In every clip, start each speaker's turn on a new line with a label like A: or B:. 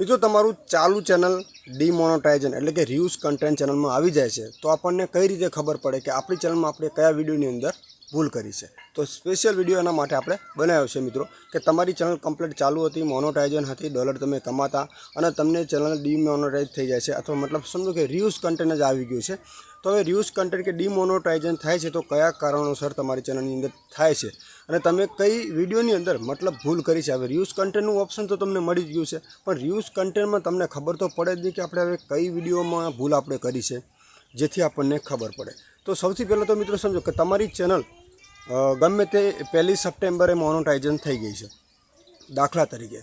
A: મિત્રો તમારું ચાલુ ચેનલ ડીમોનોટાઇઝન એટલે કે રિયુઝ કન્ટેન્ટ ચેનલમાં આવી જાય છે, તો આપણને કઈ રીતે ખબર પડે કે આપણી ચેનલમાં આપણે કયા વિડીયોની અંદર ભૂલ કરી છે. તો સ્પેશિયલ વીડિયો એના માટે આપણે બનાવ્યો છે મિત્રો કે તમારી ચેનલ કમ્પ્લીટ ચાલુ હતી મોનોટાઇઝન હતી ડોલર તમે કમાતા અને તમને ચેનલ ડીમોનોટાઇઝ થઈ જાય છે અથવા મતલબ સમજો કે રિયુઝ કન્ટેન્ટ જ આવી ગયું છે. તો હવે રિયુઝ કન્ટેન્ટ કે ડીમોનોટાઇઝન થાય છે તો કયા કારણોસર તમારી ચેનલની અંદર થાય છે? અને તમે કઈ વિડીયોની અંદર મતલબ ભૂલ કરી છે? હવે રિયુઝ કન્ટેન્ટનું ઓપ્શન તો તમને મળી ગયું છે, પણ રિયુઝ કન્ટેન્ટમાં તમને ખબર તો પડે જ નહીં કે આપણે હવે કઈ વિડીયોમાં ભૂલ આપણે કરી છે, જેથી આપણને ખબર પડે. તો સૌથી પહેલાં તો મિત્રો સમજો કે તમારી ચેનલ ગમે તે પહેલી સપ્ટેમ્બરે મોનોટાઇઝન થઈ ગઈ છે. દાખલા તરીકે.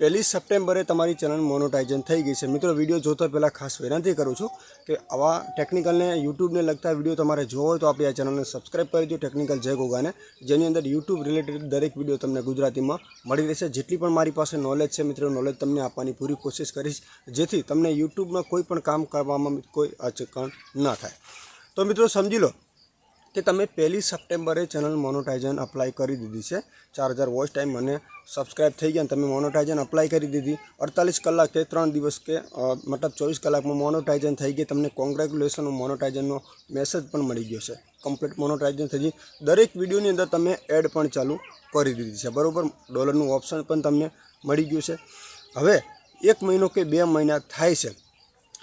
A: પહેલી સપ્ટેમ્બરે તમારી ચેનલ મોનોટાઇઝન થઈ ગઈ છે. મિત્રો, વીડિયો જોતા પહેલાં ખાસ વિનંતી કરું છું કે આવા ટેકનિકલને યુટ્યુબને લગતા વીડિયો તમારે જોવો હોય તો આપણી આ ચેનલને સબસ્ક્રાઈબ કરી દો ટેકનિકલ જય ગોગાને, જેની અંદર યુટ્યુબ રિલેટેડ દરેક વીડિયો તમને ગુજરાતીમાં મળી રહેશે. જેટલી પણ મારી પાસે નોલેજ છે મિત્રો નોલેજ તમને આપવાની પૂરી કોશિશ કરીશ, જેથી તમને યુટ્યુબમાં કોઈ પણ કામ કરવામાં કોઈ અચકણ ન થાય. તો મિત્રો, સમજી લો કે તમે પહેલી સપ્ટેમ્બરે ચેનલ મોનોટાઇઝન અપ્લાય કરી દીધી છે. ચાર હજાર વોચ ટાઈમ મને સબસ્ક્રાઇબ થઈ ગયા તમે મોનોટાઇઝન અપ્લાય કરી દીધી. અડતાલીસ કલાક કે ત્રણ દિવસ કે મતલબ ચોવીસ કલાકમાં મોનોટાઇઝન થઈ ગઈ. તમને કોંગ્રેચ્યુલેશન મોનોટાઇઝનનો મેસેજ પણ મળી ગયો છે. કમ્પ્લીટ મોનોટાઇઝન થઈ ગઈ. દરેક વિડીયોની અંદર તમે એડ પણ ચાલુ કરી દીધી છે. બરાબર? ડોલરનું ઓપ્શન પણ તમને મળી ગયું છે. હવે, એક મહિનો કે બે મહિના થાય છે.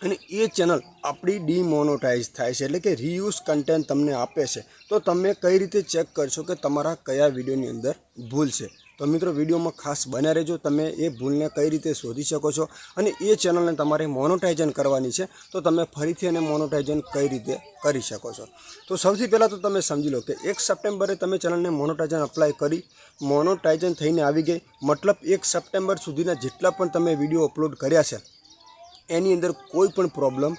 A: અને એ ચેનલ આપણી ડીમોનોટાઇઝ થાય છે, એટલે કે રીયુઝ કન્ટેન્ટ તમને આપે છે. તો તમે કઈ રીતે ચેક કરશો કે તમારા કયા વિડીયોની અંદર ભૂલ છે? તો મિત્રો, વિડીયોમાં ખાસ બન્યા રહેજો. તમે એ ભૂલને કઈ રીતે શોધી શકો છો? અને એ ચેનલને તમારે મોનોટાઇઝન કરવાની છે. તો તમે ફરીથી એને મોનોટાઇઝન કઈ રીતે કરી શકો છો? તો સૌથી પહેલાં તો તમે સમજી લો કે એક સપ્ટેમ્બરે તમે ચેનલને મોનોટાઇઝન અપ્લાય કરી. મોનોટાઇઝન થઈને આવી ગઈ. મતલબ એક સપ્ટેમ્બર સુધીના જેટલા પણ તમે વીડિયો અપલોડ કર્યા છે એની અંદર કોઈ પણ પ્રોબ્લેમ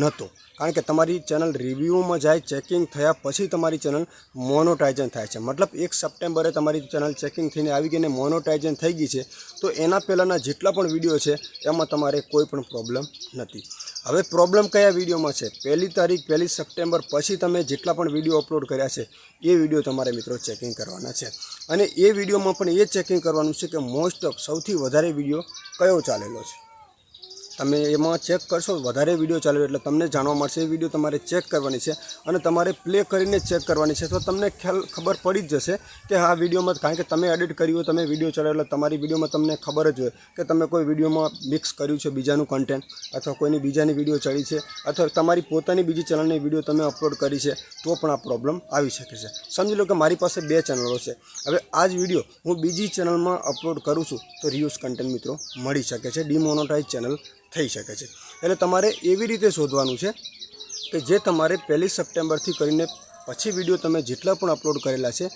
A: નહોતો. કારણ કે તમારી ચેનલ રિવ્યૂમાં જાય ચેકિંગ થયા પછી તમારી ચેનલ મોનોટાઇઝન થાય છે. મતલબ એક સપ્ટેમ્બરે તમારી ચેનલ ચેકિંગ થઈને આવી ગઈ અને મોનોટાઇઝન થઈ ગઈ છે, તો એના પહેલાંના જેટલા પણ વીડિયો છે, એમાં તમારે કોઈ પણ પ્રોબ્લેમ નથી. હવે પ્રોબ્લેમ કયા વિડીયોમાં છે? પહેલી તારીખ, પહેલી સપ્ટેમ્બર પછી તમે જેટલા પણ વીડિયો અપલોડ કર્યા છે, એ વીડિયો તમારે મિત્રો ચેકિંગ કરવાના છે. અને એ વિડીયોમાં પણ એ ચેકિંગ કરવાનું છે કે મોસ્ટ ઓફ સૌથી વધારે વીડિયો કયો ચાલેલો છે? તમે એમાં ચેક કરશો, વધારે વીડિયો ચાલે એટલે તમને જાણવા મળશે, એ વીડિયો તમારે ચેક કરવાની છે અને તમારે પ્લે કરીને ચેક કરવાની છે. તો તમને ખ્યાલ, ખબર પડી જ જશે કે આ વિડીયોમાં કારણ કે તમે એડિટ કર્યું હોય તમે વીડિયો ચડાવ્યો એટલે તમારી વિડીયોમાં તમને ખબર જ હોય કે તમે કોઈ વિડીયોમાં મિક્સ કર્યું છે બીજાનું કન્ટેન્ટ અથવા કોઈની બીજાની વીડિયો ચડી છે અથવા તમારી પોતાની બીજી ચેનલની વીડિયો તમે અપલોડ કરી છે, તો પણ આ પ્રોબ્લેમ આવી શકે છે. સમજી લો કે મારી પાસે બે ચેનલો છે. હવે આ જ વીડિયો હું બીજી ચેનલમાં અપલોડ કરું છું તો રિયુઝ કન્ટેન્ટ મિત્રો મળી શકે છે. ડિમોનોટાઇઝ ચેનલ થઈ શકે છે. એટલે તમારે એવી રીતે શોધવાનું છે કે જે તમારે પહેલી સપ્ટેમ્બરથી કરીને પછી વીડિયો તમે જેટલા પણ અપલોડ કરેલા છે,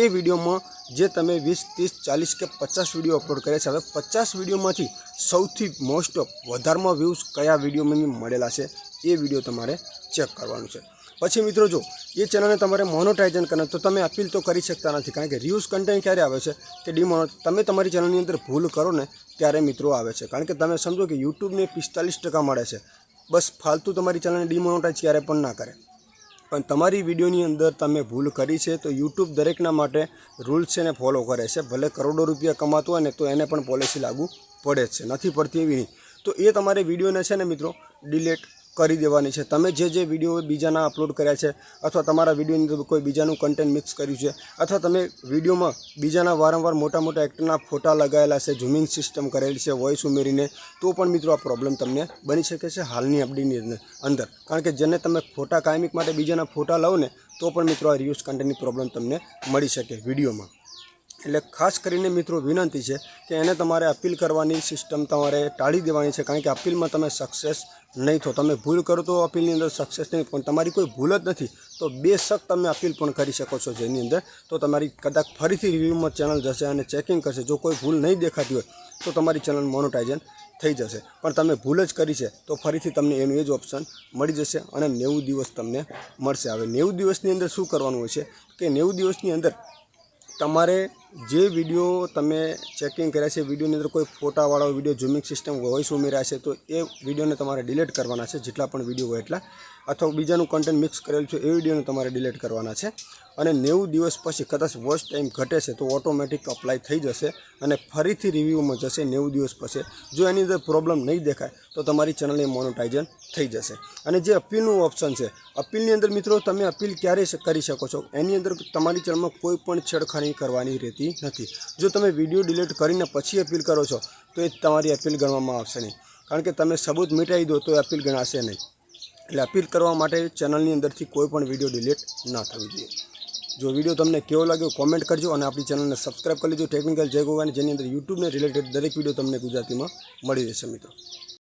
A: એ વિડીયોમાં જે તમે વીસ, ત્રીસ, ચાલીસ કે પચાસ વીડિયો અપલોડ કર્યા છે, હવે પચાસ વિડીયોમાંથી સૌથી મોસ્ટ ઓફ વધારમાં વ્યૂઝ કયા વિડીયોમાં મળેલા છે, એ વીડિયો તમારે ચેક કરવાનું છે. પછી મિત્રો જો, એ ચેનલને તમારે મોનોટાઇઝન કરવાનું, તો તમે અપીલ તો કરી શકતા નથી. કારણ કે રિયુઝ કન્ટેન્ટ ક્યારે આવે છે? કે ડીમોનો તમે તમારી ચેનલની અંદર ભૂલ કરો ને, ત્યારે મિત્રો આવે છે. કારણ કે તમે સમજો કે યુટ્યુબને પિસ્તાલીસ ટકા મળે છે. બસ ફાલતુ તમારી ચેનલને ડીમોનોટાઇઝ ક્યારે પણ ના કરે. પણ તમારી વિડીયોની અંદર તમે ભૂલ કરી છે, તો યુટ્યુબ દરેકના માટે રૂલ્સ છે ને ફોલો કરે છે. ભલે કરોડો રૂપિયા કમાતો હોય ને, તો એને પણ પોલિસી લાગુ પડે જ છે. નથી પડતી એવી નહીં. તો એ તમારે વિડીયોને છે ને મિત્રો ડિલેટ કરી દેવાની છે. તમે જે જે વીડિયો બીજાના અપલોડ કર્યા છે અથવા તમારા વિડીયોની અંદર કોઈ બીજાનું કન્ટેન્ટ મિક્સ કર્યું છે અથવા તમે વિડીયોમાં બીજાના વારંવાર મોટા મોટા એક્ટરના ફોટા લગાવેલા છે ઝૂમિંગ સિસ્ટમ કરેલી છે વોઇસ ઉમેરીને, તો પણ મિત્રો આ પ્રોબ્લેમ તમને બની શકે છે હાલની અપડેટની અંદર. અંદર. કારણ કે જેને તમે ફોટા કાયમિક માટે બીજાના ફોટા લો ને, તો પણ મિત્રો આ રિયુઝ કન્ટેન્ટની પ્રોબ્લેમ તમને મળી શકે વિડીયોમાં એટલે ખાસ કરીને મિત્રો વિનંતી છે કે એને તમારે અપીલ કરવાની સિસ્ટમ તમારે ટાળી દેવાની છે. કારણ કે અપીલમાં તમે સક્સેસ નહીં થો. તમે ભૂલ કરો તો અપીલની અંદર સક્સેસ નહીં, પણ તમારી કોઈ ભૂલ જ નથી. તો બેશક તમે અપીલ પણ કરી શકો છો જેની અંદર. તો તમારી કદાચ ફરીથી રિવ્યૂમાં ચેનલ જશે અને ચેકિંગ કરશે. જો કોઈ ભૂલ નહીં દેખાતી હોય, તો તમારી ચેનલ મોનોટાઇઝન થઈ જશે. પણ તમે ભૂલ જ કરી છે, તો ફરીથી તમને એનું એ જ ઓપ્શન મળી જશે અને નેવું દિવસ તમને મળશે. હવે નેવું દિવસની અંદર શું કરવાનું હોય છે? કે નેવું દિવસની અંદર તમારે જે વીડિયો તમે ચેકિંગ કર્યા છે વિડીયોની અંદર કોઈ ફોટાવાળો વીડિયો ઝૂમિંગ સિસ્ટમ વોઇસ ઉમેર્યા છે, તો એ વિડીયોને તમારે ડિલીટ કરવાના છે, જેટલા પણ વીડિયો હોય એટલા. અથવા બીજાનું કન્ટેન્ટ મિક્સ કરેલું છે, એ વિડીયોને તમારે ડિલીટ કરવાના છે. અને નેવું દિવસ પછી કદાચ વોચ ટાઈમ ઘટે છે તો ઓટોમેટિક અપ્લાય થઈ જશે અને ફરીથી રિવ્યૂમાં જશે નેવું દિવસ પછી. જો એની અંદર પ્રોબ્લેમ નહીં દેખાય, તો તમારી ચેનલની મોનોટાઇઝન થઈ જશે. અને જે અપીલનું ઓપ્શન છે અપીલની અંદર મિત્રો તમે અપીલ ક્યારે કરી શકો છો? એની અંદર તમારી ચેનલમાં કોઈ પણ છેડખાની કરવાની રહેતી નથી. જો તમે વીડિયો ડિલીટ કરીને પછી અપીલ કરો છો, તો એ તમારી અપીલ ગણવામાં આવશે નહીં. કારણ કે તમે સબૂત મિટાવી દો તો એ અપીલ ગણાશે નહીં. એટલે અપીલ કરવા માટે ચેનલની અંદરથી કોઈ પણ વીડિયો ડિલીટ ના થવી જોઈએ. જો વીડિયો તમને કેવો લાગ્યો કોમેન્ટ કરજો અને આપણી ચેનલને સબસ્ક્રાઈબ કરી લેજો. ટેકનિકલ જય ગોવાની જેની અંદર યુટ્યુબને રિલેટેડ દરેક વીડિયો તમને ગુજરાતીમાં મળી રહેશે મિત્રો.